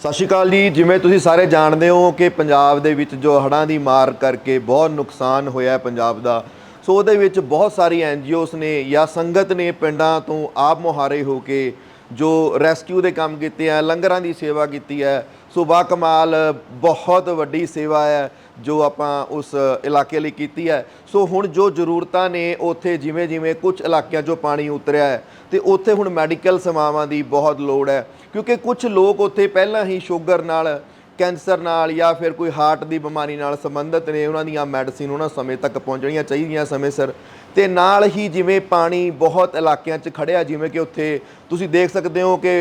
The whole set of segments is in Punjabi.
ਸਤਿ ਸ਼੍ਰੀ ਅਕਾਲ ਜੀ। ਜਿਵੇਂ ਤੁਸੀਂ ਸਾਰੇ ਜਾਣਦੇ ਹੋ ਕਿ ਪੰਜਾਬ ਦੇ ਵਿੱਚ ਜੋ ਹੜ੍ਹਾਂ ਦੀ ਮਾਰ ਕਰਕੇ ਬਹੁਤ ਨੁਕਸਾਨ ਹੋਇਆ ਪੰਜਾਬ ਦਾ, ਸੋ ਉਹਦੇ ਵਿੱਚ ਬਹੁਤ ਸਾਰੀ ਐਨਜੀਓਸ ਨੇ ਜਾਂ ਸੰਗਤ ਨੇ ਪਿੰਡਾਂ ਤੋਂ ਆਪ ਮੁਹਾਰੇ ਹੋ ਕੇ ਜੋ ਰੈਸਕਿਊ ਦੇ ਕੰਮ ਕੀਤੇ ਆ, ਲੰਗਰਾਂ ਦੀ ਸੇਵਾ ਕੀਤੀ ਹੈ, ਸੋ ਬਾ ਕਮਾਲ, ਬਹੁਤ ਵੱਡੀ ਸੇਵਾ ਹੈ। ਜੋ ਆਪਾਂ ਉਸ ਇਲਾਕੇ ਲਈ ਕੀਤੀ ਹੈ। ਸੋ ਹੁਣ ਜੋ ਜ਼ਰੂਰਤਾਂ ਨੇ ਉੱਥੇ ਜਿਵੇਂ ਜਿਵੇਂ ਕੁਝ ਇਲਾਕਿਆਂ 'ਚੋਂ ਪਾਣੀ ਉਤਰਿਆ ਹੈ, ਤੇ ਉੱਥੇ ਹੁਣ ਮੈਡੀਕਲ ਸੇਵਾਵਾਂ ਦੀ ਬਹੁਤ ਲੋੜ ਹੈ। ਕਿਉਂਕਿ ਕੁਝ ਲੋਕ ਉੱਥੇ ਪਹਿਲਾਂ ਹੀ ਸ਼ੂਗਰ ਨਾਲ ਕੈਂਸਰ ਨਾਲ ਜਾਂ ਫਿਰ ਕੋਈ ਹਾਰਟ ਦੀ ਬਿਮਾਰੀ ਨਾਲ ਸੰਬੰਧਿਤ ਨੇ, ਉਹਨਾਂ ਦੀਆਂ ਮੈਡੀਸਿਨ ਉਹਨਾਂ ਸਮੇਂ ਤੱਕ ਪਹੁੰਚਣੀਆਂ ਚਾਹੀਦੀਆਂ ਸਮੇਂ ਸਿਰ। ਤੇ ਨਾਲ ਹੀ ਜਿਵੇਂ ਪਾਣੀ ਬਹੁਤ ਇਲਾਕਿਆਂ 'ਚ ਖੜਿਆ, ਜਿਵੇਂ ਕਿ ਉੱਥੇ ਤੁਸੀਂ ਦੇਖ ਸਕਦੇ ਹੋ ਕਿ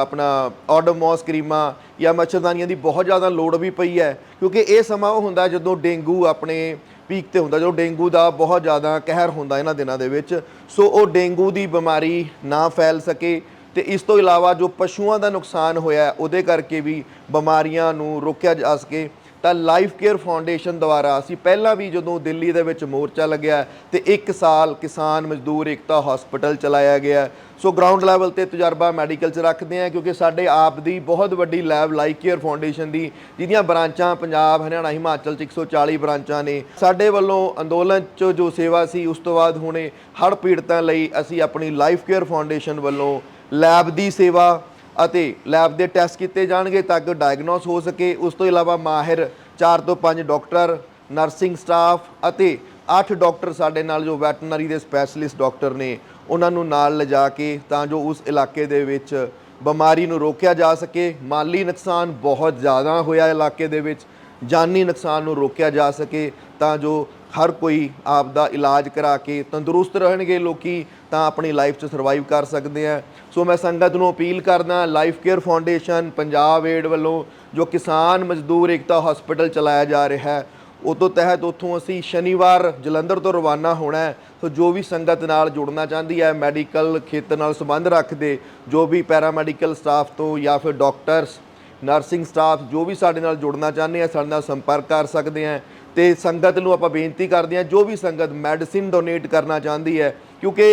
ਆਪਣਾ ਆਡੋਮੋਸ ਕਰੀਮਾ ਜਾਂ ਮੱਛਰਦਾਨੀਆਂ ਦੀ ਬਹੁਤ ਜ਼ਿਆਦਾ ਲੋੜ ਵੀ ਪਈ ਹੈ, ਕਿਉਂਕਿ ਇਹ ਸਮਾਂ ਉਹ ਹੁੰਦਾ ਜਦੋਂ ਡੇਂਗੂ ਆਪਣੇ ਪੀਕ ਤੇ ਹੁੰਦਾ, ਜਦੋਂ ਡੇਂਗੂ ਦਾ ਬਹੁਤ ਜ਼ਿਆਦਾ ਕਹਿਰ ਹੁੰਦਾ ਇਹਨਾਂ ਦਿਨਾਂ ਦੇ ਵਿੱਚ। ਸੋ ਉਹ ਡੇਂਗੂ ਦੀ ਬਿਮਾਰੀ ਨਾ ਫੈਲ ਸਕੇ ਤੇ ਇਸ ਤੋਂ ਇਲਾਵਾ ਜੋ ਪਸ਼ੂਆਂ ਦਾ ਨੁਕਸਾਨ ਹੋਇਆ ਉਹਦੇ ਕਰਕੇ ਵੀ ਬਿਮਾਰੀਆਂ ਨੂੰ ਰੋਕਿਆ ਜਾ ਸਕੇ। ਤਾਂ ਲਾਈਫ ਕੇਅਰ ਫਾਊਂਡੇਸ਼ਨ ਦੁਆਰਾ ਅਸੀਂ ਪਹਿਲਾਂ ਵੀ ਜਦੋਂ ਦਿੱਲੀ ਦੇ ਵਿੱਚ ਮੋਰਚਾ ਲੱਗਿਆ ਤੇ 1 ਸਾਲ ਕਿਸਾਨ ਮਜ਼ਦੂਰ ਏਕਤਾ ਹਸਪੀਟਲ ਚਲਾਇਆ ਗਿਆ ਸੋ ਗਰਾਊਂਡ ਲੈਵਲ ਤੇ ਤਜਰਬਾ ਮੈਡੀਕਲ ਚ ਰੱਖਦੇ ਆ ਕਿਉਂਕਿ ਸਾਡੇ ਆਪ ਦੀ ਬਹੁਤ ਵੱਡੀ ਲੈਬ ਲਾਈਫ ਕੇਅਰ ਫਾਊਂਡੇਸ਼ਨ ਦੀ, ਜਿਹਦੀਆਂ ਬ੍ਰਾਂਚਾਂ ਪੰਜਾਬ, ਹਰਿਆਣਾ, ਹਿਮਾਚਲ ਚ 140 ਬ੍ਰਾਂਚਾਂ ਨੇ। ਸਾਡੇ ਵੱਲੋਂ ਅੰਦੋਲਨ ਚ ਜੋ ਸੇਵਾ ਸੀ, ਉਸ ਤੋਂ ਬਾਅਦ ਹੁਣੇ ਹੜ੍ਹ ਪੀੜਤਾਂ ਲਈ ਅਸੀਂ ਆਪਣੀ ਲਾਈਫ ਕੇਅਰ ਫਾਊਂਡੇਸ਼ਨ ਵੱਲੋਂ ਲੈਬ ਦੀ ਸੇਵਾ ਅਤੇ ਲੈਬ ਦੇ ਟੈਸਟ ਕੀਤੇ ਜਾਣਗੇ ਤਾਂ ਕਿ ਡਾਇਗਨੋਸ ਹੋ ਸਕੇ। ਉਸ ਤੋਂ ਇਲਾਵਾ ਮਾਹਿਰ 4 ਤੋਂ 5 ਡਾਕਟਰ ਨਰਸਿੰਗ ਸਟਾਫ ਅਤੇ 8 ਡਾਕਟਰ ਸਾਡੇ ਨਾਲ ਜੋ ਵੈਟਰਨਰੀ ਦੇ ਸਪੈਸ਼ਲਿਸਟ ਡਾਕਟਰ ਨੇ, ਉਹਨਾਂ ਨੂੰ ਨਾਲ ਲਿਜਾ ਕੇ ਤਾਂ ਜੋ ਉਸ ਇਲਾਕੇ ਦੇ ਵਿੱਚ ਬਿਮਾਰੀ ਨੂੰ ਰੋਕਿਆ ਜਾ ਸਕੇ। ਮਾਲੀ ਨੁਕਸਾਨ ਬਹੁਤ ਜ਼ਿਆਦਾ ਹੋਇਆ ਇਲਾਕੇ ਦੇ ਵਿੱਚ। ਜਾਨੀ ਨੁਕਸਾਨ ਨੂੰ ਰੋਕਿਆ ਜਾ ਸਕੇ ਤਾਂ ਜੋ ਹਰ ਕੋਈ ਆਪ ਦਾ ਇਲਾਜ ਕਰਾ ਕੇ ਤੰਦਰੁਸਤ ਰਹਿਣਗੇ, ਲੋਕੀ ਤਾਂ ਆਪਣੀ ਲਾਈਫ 'ਚ ਸਰਵਾਈਵ ਕਰ ਸਕਦੇ ਆ। ਸੋ ਮੈਂ ਸੰਗਤ ਨੂੰ ਅਪੀਲ ਕਰਦਾ life care foundation Punjab aid ਵੱਲੋਂ ਜੋ ਕਿਸਾਨ ਮਜ਼ਦੂਰ ਏਕਤਾ ਹਸਪੀਟਲ ਚਲਾਇਆ ਜਾ ਰਿਹਾ ਹੈ, ਉਹ ਤੋਂ ਤਹਿਤ ਉੱਥੋਂ ਅਸੀਂ ਸ਼ਨੀਵਾਰ ਜਲੰਧਰ ਤੋਂ ਰਵਾਨਾ ਹੋਣਾ ਹੈ। ਸੋ ਜੋ ਵੀ ਸੰਗਤ ਨਾਲ ਜੁੜਨਾ ਚਾਹੁੰਦੀ ਹੈ, ਮੈਡੀਕਲ ਖੇਤਰ ਨਾਲ ਸੰਬੰਧ ਰੱਖਦੇ, ਜੋ ਵੀ ਪੈਰਾਮੈਡੀਕਲ ਸਟਾਫ ਤੋਂ ਜਾਂ ਫਿਰ ਡਾਕਟਰਸ ਨਰਸਿੰਗ ਸਟਾਫ ਜੋ ਵੀ ਸਾਡੇ ਨਾਲ ਜੁੜਨਾ ਚਾਹੁੰਦੇ ਆ, ਸਾਡੇ ਨਾਲ ਸੰਪਰਕ ਕਰ ਸਕਦੇ ਆ। ਤੇ ਸੰਗਤ ਨੂੰ ਆਪਾਂ ਬੇਨਤੀ ਕਰਦੇ ਹਾਂ, ਜੋ ਵੀ ਸੰਗਤ ਮੈਡੀਸਿਨ ਡੋਨੇਟ ਕਰਨਾ ਚਾਹੁੰਦੀ ਹੈ, ਕਿਉਂਕਿ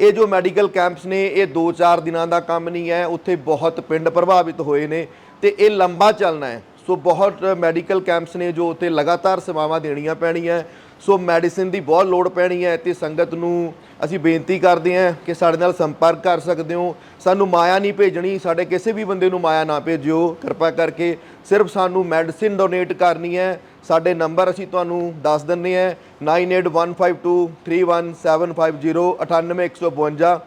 ਇਹ ਜੋ ਮੈਡੀਕਲ ਕੈਂਪਸ ਨੇ, ਇਹ 2-4 ਦਿਨਾਂ ਦਾ ਕੰਮ ਨਹੀਂ ਹੈ, ਉੱਥੇ ਬਹੁਤ ਪਿੰਡ ਪ੍ਰਭਾਵਿਤ ਹੋਏ ਨੇ ਤੇ ਇਹ ਲੰਬਾ ਚੱਲਣਾ ਹੈ। ਸੋ ਬਹੁਤ ਮੈਡੀਕਲ ਕੈਂਪਸ ਨੇ ਜੋ ਉੱਥੇ ਲਗਾਤਾਰ ਸੇਵਾਵਾਂ ਦੇਣੀਆਂ ਪੈਣੀਆਂ। ਸੋ ਮੈਡੀਸਿਨ ਦੀ ਬਹੁਤ ਲੋੜ ਪੈਣੀ ਹੈ। ਤੇ ਸੰਗਤ ਨੂੰ ਅਸੀਂ ਬੇਨਤੀ ਕਰਦੇ ਹਾਂ ਕਿ ਸਾਡੇ ਨਾਲ ਸੰਪਰਕ ਕਰ ਸਕਦੇ ਹੋ। ਸਾਨੂੰ ਮਾਇਆ ਨਹੀਂ ਭੇਜਣੀ। ਸਾਡੇ ਕਿਸੇ ਵੀ ਬੰਦੇ ਨੂੰ ਮਾਇਆ ਨਾ ਭੇਜਿਓ। ਕਿਰਪਾ ਕਰਕੇ ਸਿਰਫ ਸਾਨੂੰ ਮੈਡੀਸਿਨ ਡੋਨੇਟ ਕਰਨੀ ਹੈ। ਸਾਡੇ ਨੰਬਰ ਅਸੀਂ ਤੁਹਾਨੂੰ ਦੱਸ ਦਿੰਨੇ ਆ 9815231750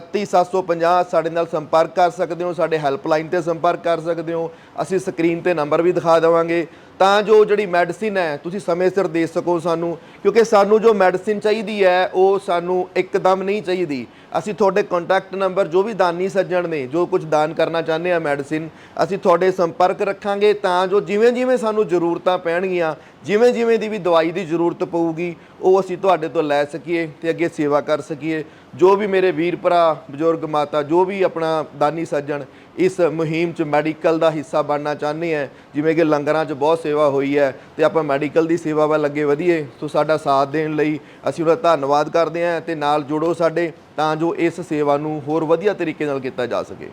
31750 ਸਾਡੇ ਨਾਲ ਸੰਪਰਕ ਕਰ ਸਕਦੇ ਹੋ, ਸਾਡੇ ਹੈਲਪਲਾਈਨ ਤੇ ਸੰਪਰਕ ਕਰ ਸਕਦੇ ਹੋ। ਅਸੀਂ ਸਕਰੀਨ ਤੇ ਨੰਬਰ ਵੀ ਦਿਖਾ ਦੇਵਾਂਗੇ। ਤਾਂ ਜੋ ਜਿਹੜੀ ਮੈਡੀਸਿਨ ਹੈ, ਤੁਸੀਂ ਸਮੇਂ ਸਿਰ ਦੇ ਸਕੋ ਸਾਨੂੰ, ਕਿਉਂਕਿ ਸਾਨੂੰ ਜੋ ਮੈਡੀਸਿਨ ਚਾਹੀਦੀ ਹੈ, ਉਹ ਸਾਨੂੰ ਇੱਕਦਮ ਨਹੀਂ ਚਾਹੀਦੀ। ਅਸੀਂ ਤੁਹਾਡੇ ਕੰਟੈਕਟ ਨੰਬਰ ਜੋ ਵੀ ਦਾਨੀ ਸੱਜਣ ਨੇ, ਜੋ ਕੁਝ ਦਾਨ ਕਰਨਾ ਚਾਹੁੰਦੇ ਆ ਮੈਡੀਸਿਨ, ਅਸੀਂ ਤੁਹਾਡੇ ਸੰਪਰਕ ਰੱਖਾਂਗੇ। ਤਾਂ ਜੋ ਜਿਵੇਂ ਜਿਵੇਂ ਸਾਨੂੰ ਜ਼ਰੂਰਤਾਂ ਪੈਣਗੀਆਂ ਜਿਵੇਂ ਜਿਵੇਂ ਦੀ ਵੀ ਦਵਾਈ ਦੀ ਜ਼ਰੂਰਤ ਪਊਗੀ, ਉਹ ਅਸੀਂ ਤੁਹਾਡੇ ਤੋਂ ਲੈ ਸਕੀਏ ਤੇ ਅੱਗੇ ਸੇਵਾ ਕਰ ਸਕੀਏ। ਜੋ ਵੀ ਮੇਰੇ ਵੀਰ ਭਰਾ, ਬਜ਼ੁਰਗ ਮਾਤਾ, ਜੋ ਵੀ ਆਪਣਾ ਦਾਨੀ ਸੱਜਣ ਇਸ ਮੁਹਿੰਮ 'ਚ ਮੈਡੀਕਲ ਦਾ ਹਿੱਸਾ ਬਣਨਾ ਚਾਹੁੰਦੇ ਆ, ਜਿਵੇਂ ਕਿ ਲੰਗਰਾਂ 'ਚ ਬਹੁਤ ਸੇਵਾ ਹੋਈ ਹੈ ਤੇ ਆਪਾਂ ਮੈਡੀਕਲ ਦੀ ਸੇਵਾ ਵੱਲ ਅੱਗੇ ਵਧੀਏ, ਸੋ ਸਾਡਾ ਸਾਥ ਦੇਣ ਲਈ ਅਸੀਂ ਉਹਦਾ ਧੰਨਵਾਦ ਕਰਦੇ ਹਾਂ ਤੇ ਨਾਲ ਜੁੜੋ ਸਾਡੇ ਤਾਂ ਜੋ ਇਸ ਸੇਵਾ ਨੂੰ ਹੋਰ ਵਧੀਆ ਤਰੀਕੇ ਨਾਲ ਕੀਤਾ ਜਾ ਸਕੇ।